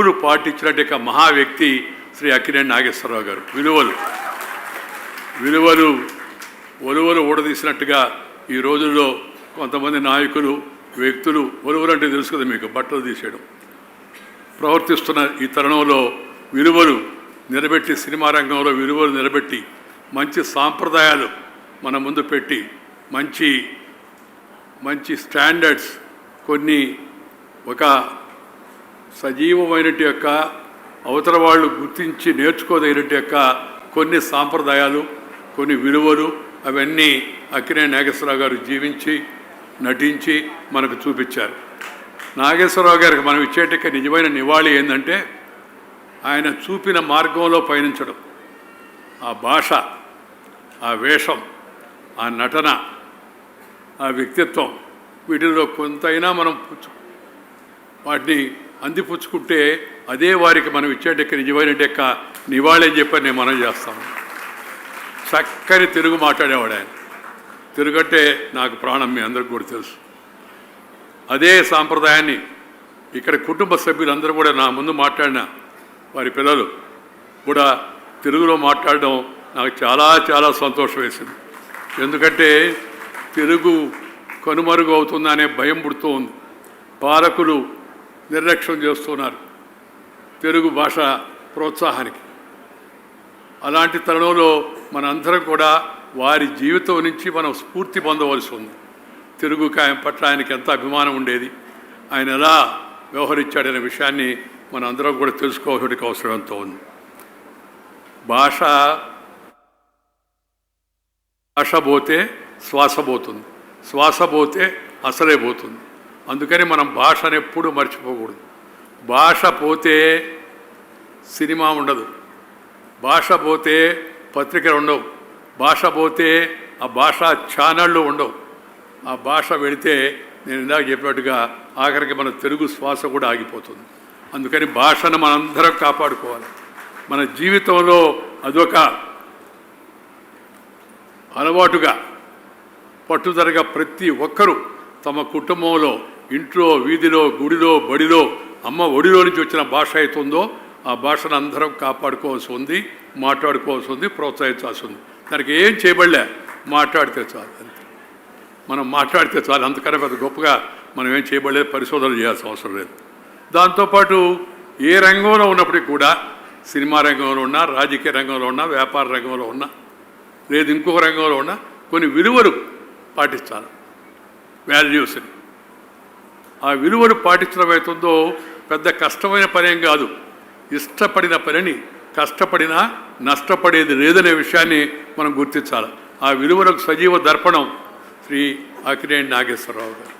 విలువలు పాటించినట్టు యొక్క మహా వ్యక్తి శ్రీ అక్కినేని నాగేశ్వరరావు గారు. విలువలు. విలువలు ఒలువలు ఊడదీసినట్టుగా ఈ రోజుల్లో కొంతమంది నాయకులు వ్యక్తులు ఒలువలు అంటే తెలుసు కదా మీకు బట్టలు తీసేయడం. ప్రవర్తిస్తున్న ఈ తరుణంలో విలువలు నిలబెట్టి సినిమా రంగంలో విలువలు నిలబెట్టి మంచి సాంప్రదాయాలు మన ముందు పెట్టి మంచి మంచి స్టాండర్డ్స్ కొన్ని ఒక సజీవమైనటి యొక్క అవతల వాళ్ళు గుర్తించి నేర్చుకోదగినటి యొక్క కొన్ని సాంప్రదాయాలు కొన్ని విలువలు అవన్నీ అక్కినే నాగేశ్వరరావు గారు జీవించి నటించి మనకు చూపించారు. నాగేశ్వరరావు గారికి మనం ఇచ్చేటక్క నిజమైన నివాళి ఏంటంటే ఆయన చూపిన మార్గంలో పయనించడం. ఆ భాష ఆ వేషం ఆ నటన ఆ వ్యక్తిత్వం వీటిలో కొంతైనా మనం వాటిని అందిపుచ్చుకుంటే అదే వారికి మనం ఇచ్చేటక్క నిజమైన యొక్క నివాళి అని చెప్పి నేను మనం చేస్తాను చక్కని తెలుగు మాట్లాడేవాడు ఆయన. తెలుగు అంటే నాకు ప్రాణం మీ అందరికి కూడా తెలుసు. అదే సాంప్రదాయాన్ని ఇక్కడ కుటుంబ సభ్యులందరూ కూడా నా ముందు మాట్లాడిన వారి పిల్లలు కూడా తెలుగులో మాట్లాడడం నాకు చాలా చాలా సంతోషం వేసింది. ఎందుకంటే తెలుగు కనుమరుగు అవుతుందనే భయం పుడుతూ ఉంది. పాలకులు నిర్లక్ష్యం చేస్తున్నారు తెలుగు భాష ప్రోత్సాహానికి. అలాంటి తరుణంలో మనందరం కూడా వారి జీవితం నుంచి మనం స్ఫూర్తి పొందవలసి ఉంది. తెలుగు కాయం పట్ల ఆయనకి ఎంత అభిమానం ఉండేది ఆయన ఎలా వ్యవహరించాడనే విషయాన్ని మన అందరం కూడా తెలుసుకోవడానికి అవసరం ఎంతో ఉంది. భాష భాష పోతే శ్వాస పోతుంది శ్వాస పోతే అసలే పోతుంది. అందుకని మనం భాషను ఎప్పుడూ మర్చిపోకూడదు. భాష పోతే సినిమా ఉండదు. భాష పోతే పత్రికలు ఉండవు. భాష పోతే ఆ భాష ఛానళ్ళు ఉండవు. ఆ భాష వెళితే నేను ఇందాక చెప్పినట్టుగా ఆఖరికి మన తెలుగు శ్వాస కూడా ఆగిపోతుంది. అందుకని భాషను మనందరం కాపాడుకోవాలి. మన జీవితంలో అదొక అలవాటుగా పట్టుదలగా ప్రతి ఒక్కరూ తమ కుటుంబంలో ఇంట్లో వీధిలో గుడిలో బడిలో అమ్మ ఒడిలో నుంచి వచ్చిన భాష అవుతుందో ఆ భాషను అందరం కాపాడుకోవాల్సి ఉంది మాట్లాడుకోవాల్సి ఉంది ప్రోత్సహించాల్సి ఉంది. దానికి ఏం చేయబడలే మాట్లాడితే చాలు అంతే. మనం మాట్లాడితే చాలు అంతకన్నా పెద్ద గొప్పగా మనం ఏం చేయబడలేదు పరిశోధన చేయాల్సిన అవసరం లేదు. దాంతోపాటు ఏ రంగంలో ఉన్నప్పటికీ కూడా సినిమా రంగంలో ఉన్నా రాజకీయ రంగంలో ఉన్నా వ్యాపార రంగంలో ఉన్నా లేదు ఇంకొక రంగంలో ఉన్నా కొన్ని విలువలు పాటించాలి. వాల్యూస్ని. ఆ విలువను పాటించడం అవుతుందో పెద్ద కష్టమైన పనేం కాదు. ఇష్టపడిన పనిని కష్టపడినా నష్టపడేది లేదనే విషయాన్ని మనం గుర్తించాలి. ఆ విలువలకు సజీవ దర్పణం శ్రీ అకినేని నాగేశ్వరరావు గారు.